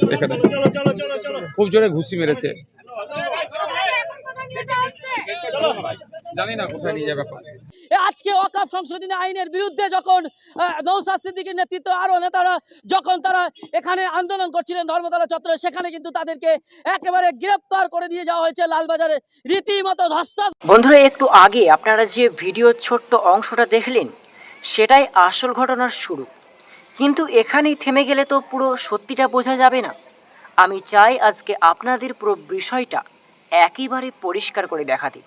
সেখানে। খুব জোরে ঘুষি মেরেছে। জানি না কোথায় নিয়ে যাবে এ আজকে ওয়াকাফ সংশোধনী আইনের বিরুদ্ধে যখন আহ, নৌসাদ সিদ্দিকীর নেতৃত্বে আরও নেতারা যখন তারা এখানে আন্দোলন করছিলেন ধর্মতলা চত্বরে সেখানে কিন্তু তাদেরকে একেবারে গ্রেপ্তার করে দিয়ে যাওয়া হয়েছে লালবাজারে। রীতিমতো ধস্ত বন্ধুরা একটু আগে আপনারা যে ভিডিওর ছোট্ট অংশটা দেখলেন সেটাই আসল ঘটনার শুরু। কিন্তু এখানেই থেমে গেলে তো পুরো সত্যিটা বোঝা যাবে না। আমি চাই আজকে আপনাদের পুরো বিষয়টা একেবারে পরিষ্কার করে দেখাতে।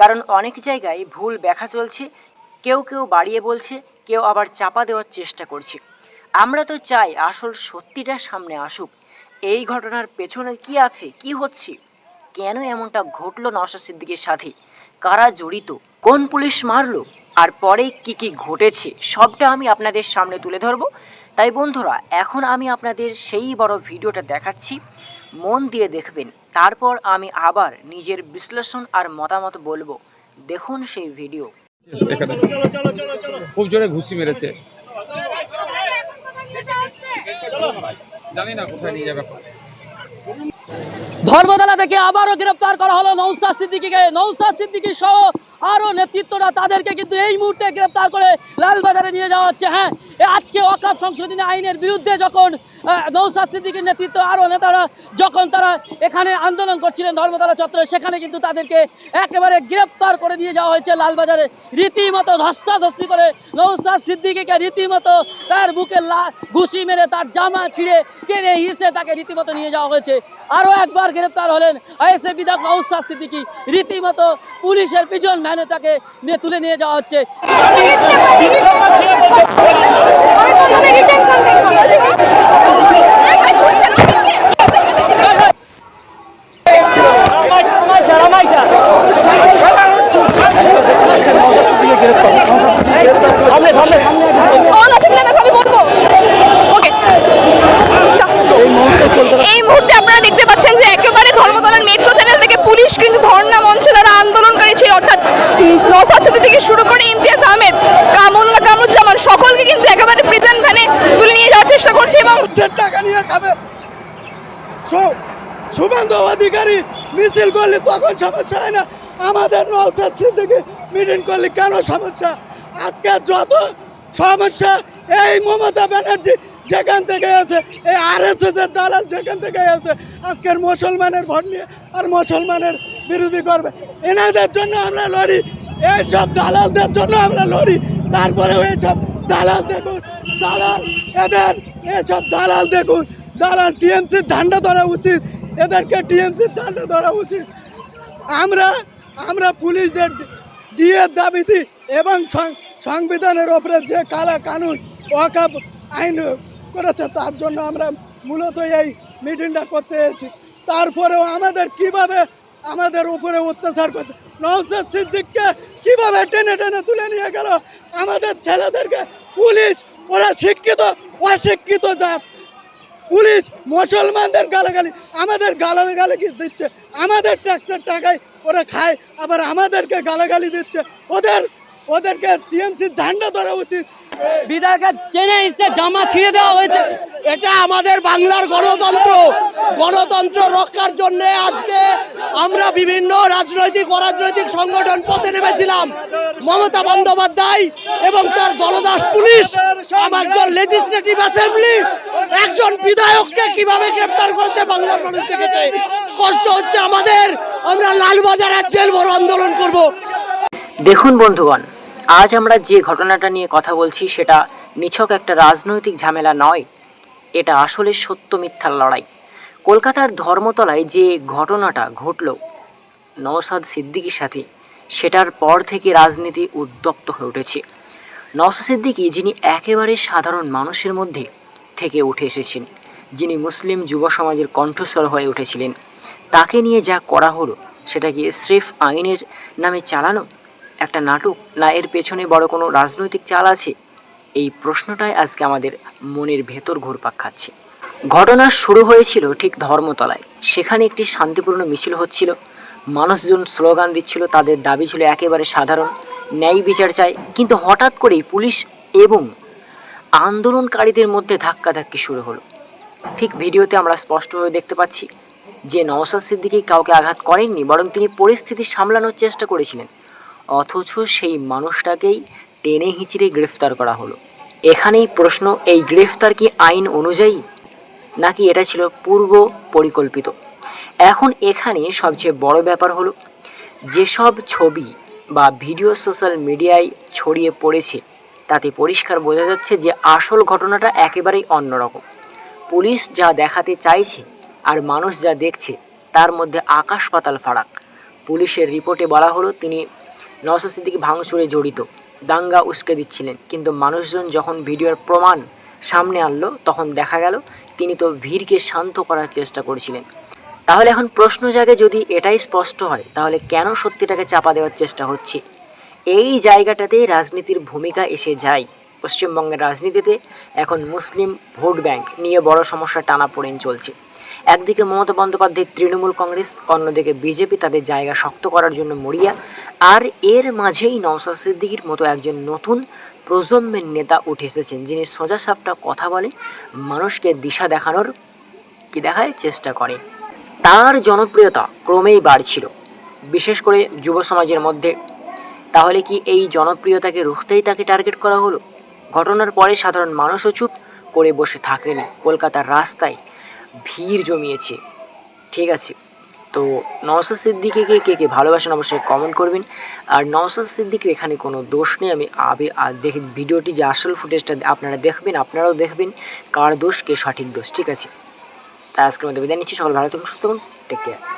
কারণ অনেক জায়গায় ভুল ব্যাখ্যা চলছে, কেউ কেউ বাড়িয়ে বলছে, কেউ আবার চাপা দেওয়ার চেষ্টা করছে। আমরা তো চাই আসল সত্যিটা সামনে আসুক। এই ঘটনার পেছনে কি আছে, কি হচ্ছে, কেন এমনটা ঘটলো নওশাদ সিদ্দিকের সাথে, কারা জড়িত, কোন পুলিশ মারলো, আর পরে কি কি ঘটেছে, সবটা আমি আপনাদের সামনে তুলে ধরবো। তাই বন্ধুরা এখন আমি আপনাদের সেই বড় ভিডিওটা দেখাচ্ছি মন দিয়ে দেখবেন তারপর আমি আবার নিজের বিশ্লেষণ আর মতামত বলব দেখুন সেই ভিডিও খুব জোরে ঘুষি মেরেছে জানি না কোথায় নিয়ে যাবে। ধর্মতলা থেকে আবারও গ্রেপ্তার করা হলো নৌসাদ সিদ্দিকীকে। নৌসাদ সিদ্দিকী সহ আরও নেতৃত্বরা তাদেরকে কিন্তু এই মুহূর্তে গ্রেপ্তার করে লালবাজারে নিয়ে যাওয়া হচ্ছে। হ্যাঁ আজকে ওয়াকাফ সংশোধনী আইনের বিরুদ্ধে যখন নৌসাদ সিদ্দিকীর নেতৃত্বে আরও নেতারা যখন তারা এখানে আন্দোলন করছিলেন ধর্মতলা চত্বরে, সেখানে কিন্তু তাদেরকে একেবারে গ্রেপ্তার করে দিয়ে যাওয়া হয়েছে লালবাজারে। রীতিমতো ধস্তাধস্তি করে নৌসাদ সিদ্দিকিকে রীতিমতো তার বুকে ঘুষি মেরে তার জামা ছিঁড়ে টেনে হিসড়ে তাকে রীতিমতো নিয়ে যাওয়া হয়েছে। আরও একবার গ্রেপ্তার হলেন আইএসএ বিধায়ক নৌসাদ সিদ্দিকি। রীতিমতো পুলিশের পিছন ভ্যানে তাকে নিয়ে তুলে নিয়ে যাওয়া হচ্ছে আমি বলব ওকে এই মুহূর্তে আপনারা দেখতে পাচ্ছেন যে একেবারে ধর্মতলার মেট্রো চ্যানেল থেকে পুলিশ কিন্তু ধর্ণা মঞ্চে যারা আন্দোলনকারী ছিল অর্থাৎ নসাদ থেকে শুরু করে ইমতিয়াজ আহমেদ কামুল্লা কামরুজ্জামান সকলকে কিন্তু একেবারে প্রেজেন্ট ভ্যানে তুলে নিয়ে যাওয়ার চেষ্টা করছে এবং টাকা নিয়ে খাবে। শুভেন্দু অধিকারী মিছিল করলে তখন সমস্যা হয় না। আমাদের নৌসাদ সিদ্দিকি মিটিং করলে কেন সমস্যা? আজকে যত সমস্যা, এই মমতা ব্যানার্জি যেখান থেকে আছে, এই আর এস এস এর দালাল যেখান থেকে আছে, আজকের মুসলমানের ভোট নিয়ে আর মুসলমানের বিরোধী করবে। এনাদের জন্য আমরা লড়ি। এইসব দালালদের জন্য আমরা লড়ি। তারপরে এইসব দালাল দেখুন, দালাল, এদের এসব দালাল দেখুন। দালাল টিএমসির ঝান্ডা ধরা উচিত। এদেরকে টিএমসির ঝান্ডা ধরা উচিত। আমরা আমরা পুলিশদের ডিএর দাবিতে এবং সংবিধানের ওপরে যে কালা কানুন ওয়াকাপ আইন করেছে, তার জন্য আমরা মূলত এই মিটিংটা করতে এসেছি। তারপরেও আমাদের কীভাবে আমাদের উপরে অত্যাচার করছে নওসাদ সিদ্দিককে কীভাবে টেনে টেনে তুলে নিয়ে গেল? আমাদের ছেলেদেরকে পুলিশ, ওরা শিক্ষিত, অশিক্ষিত জাত। পুলিশ মুসলমানদের গালাগালি, আমাদের গালাগালি দিচ্ছে? আমাদের ট্যাক্সের টাকায় ওরা খায়, আবার আমাদেরকে গালাগালি দিচ্ছে। ওদের ওদেরকে টিএমসি ঝান্ডা ধরা উচিত। বিধায়ককে টেনে হিসড়ে জামা ছিঁড়ে দেওয়া হয়েছে। এটা আমাদের বাংলার গণতন্ত্র। গণতন্ত্র রক্ষার জন্য আজকে আমরা বিভিন্ন রাজনৈতিক অরাজনৈতিক সংগঠন পথে নেমেছিলাম। মমতা বন্দ্যোপাধ্যায় এবং তার দলদাস পুলিশ একজন লেজিসলেটিভ অ্যাসেম্বলি একজন বিধায়ককে কীভাবে গ্রেপ্তার করেছে বাংলার মানুষ দেখেছে। কষ্ট হচ্ছে আমাদের। আমরা লালবাজার এক জেল বড় আন্দোলন করব। দেখুন বন্ধুগণ আজ আমরা যে ঘটনাটা নিয়ে কথা বলছি সেটা নিছক একটা রাজনৈতিক ঝামেলা নয়। এটা আসলে সত্য মিথ্যার লড়াই। কলকাতার ধর্মতলায় যে ঘটনাটা ঘটল নওসাদ সিদ্দিকির সাথে, সেটার পর থেকে রাজনীতি উদ্যপ্ত হয়ে উঠেছে। নওসাদ সিদ্দিকি, যিনি একেবারে সাধারণ মানুষের মধ্যে থেকে উঠে এসেছেন, যিনি মুসলিম যুব সমাজের কণ্ঠস্বর হয়ে উঠেছিলেন, তাকে নিয়ে যা করা হলো সেটা কি স্রেফ আইনের নামে চালানো একটা নাটক? না, এর পেছনে বড় কোনো রাজনৈতিক চাল আছে? এই প্রশ্নটাই আজকে আমাদের মনের ভেতর ঘুরপাক খাচ্ছে। ঘটনা শুরু হয়েছিল ঠিক ধর্মতলায়। সেখানে একটি শান্তিপূর্ণ মিছিল হচ্ছিল। মানুষজন স্লোগান দিচ্ছিল, তাদের দাবি ছিল একেবারে সাধারণ, ন্যায় বিচার চায় কিন্তু হঠাৎ করেই পুলিশ এবং আন্দোলনকারীদের মধ্যে ধাক্কাধাক্কি শুরু হলো। ঠিক ভিডিওতে আমরা স্পষ্টভাবে দেখতে পাচ্ছি যে নওসাদ সিদ্দিকি কাউকে আঘাত করেননি, বরং তিনি পরিস্থিতি সামলানোর চেষ্টা করেছিলেন। অথচ সেই মানুষটাকেই টেনে হিঁচড়ে গ্রেফতার করা হলো। এখানেই প্রশ্ন, এই গ্রেফতার কি আইন অনুযায়ী? নাকি এটা ছিল পূর্ব পরিকল্পিত? এখন এখানে সবচেয়ে বড় ব্যাপার হলো, যেসব ছবি বা ভিডিও সোশ্যাল মিডিয়ায় ছড়িয়ে পড়েছে, তাতে পরিষ্কার বোঝা যাচ্ছে যে আসল ঘটনাটা একেবারেই অন্যরকম। পুলিশ যা দেখাতে চাইছে আর মানুষ যা দেখছে, তার মধ্যে আকাশ পাতাল ফারাক। পুলিশের রিপোর্টে বলা হলো, তিনি নওসাদ সিদ্দিকি ভাঙচুরে জড়িত। দাঙ্গা উস্কে দিচ্ছিলেন, কিন্তু মানুষজন যখন ভিডিওর প্রমাণ সামনে আনলো, তখন দেখা গেল তিনি তো ভিড়কে শান্ত করার চেষ্টা করছিলেন। তাহলে এখন প্রশ্ন জাগে, যদি এটাই স্পষ্ট হয়, তাহলে কেন সত্যিটাকে চাপা দেওয়ার চেষ্টা হচ্ছে? এই জায়গাটাতেই রাজনীতির ভূমিকা এসে যায়। পশ্চিমবঙ্গের রাজনীতিতে এখন মুসলিম ভোট ব্যাংক নিয়ে বড় সমস্যা টানাপোড়েন চলছে। একদিকে মমতা বন্দ্যোপাধ্যায় তৃণমূল কংগ্রেস, অন্যদিকে বিজেপি তাদের জায়গা শক্ত করার জন্য মরিয়া, আর এর মাঝেই নওসাদ সিদ্দিকির মতো একজন নতুন প্রজন্মের নেতা উঠে এসেছেন, যিনি সোজা সাপটা কথা বলে মানুষকে দিশা দেখানোর কি দেখায় চেষ্টা করেন তার জনপ্রিয়তা ক্রমেই বাড়ছিল, বিশেষ করে যুব সমাজের মধ্যে। তাহলে কি এই জনপ্রিয়তাকে রুখতেই তাকে টার্গেট করা হলো? ঘটনার পরে সাধারণ মানুষও চুপ করে বসে থাকেনি। কলকাতার রাস্তায় ভিড় জমিয়েছে। ঠিক আছে? তো নওসাদ সিদ্দিকিকে কে কে ভালোবাসেন অবশ্যই কমেন্ট করবেন। আর নওসাদ সিদ্দিকের এখানে কোনো দোষ নেই, আমি আবে আর দেখে ভিডিওটি যে আসল ফুটেজটা আপনারা দেখবেন, আপনারাও দেখবেন কার দোষ, কে সঠিক দোষ। ঠিক আছে? তাই আজকের মধ্যে বিদায় নিচ্ছি, সকাল ভালো থাকুন, সুস্থ থাকুন টেক কেয়ার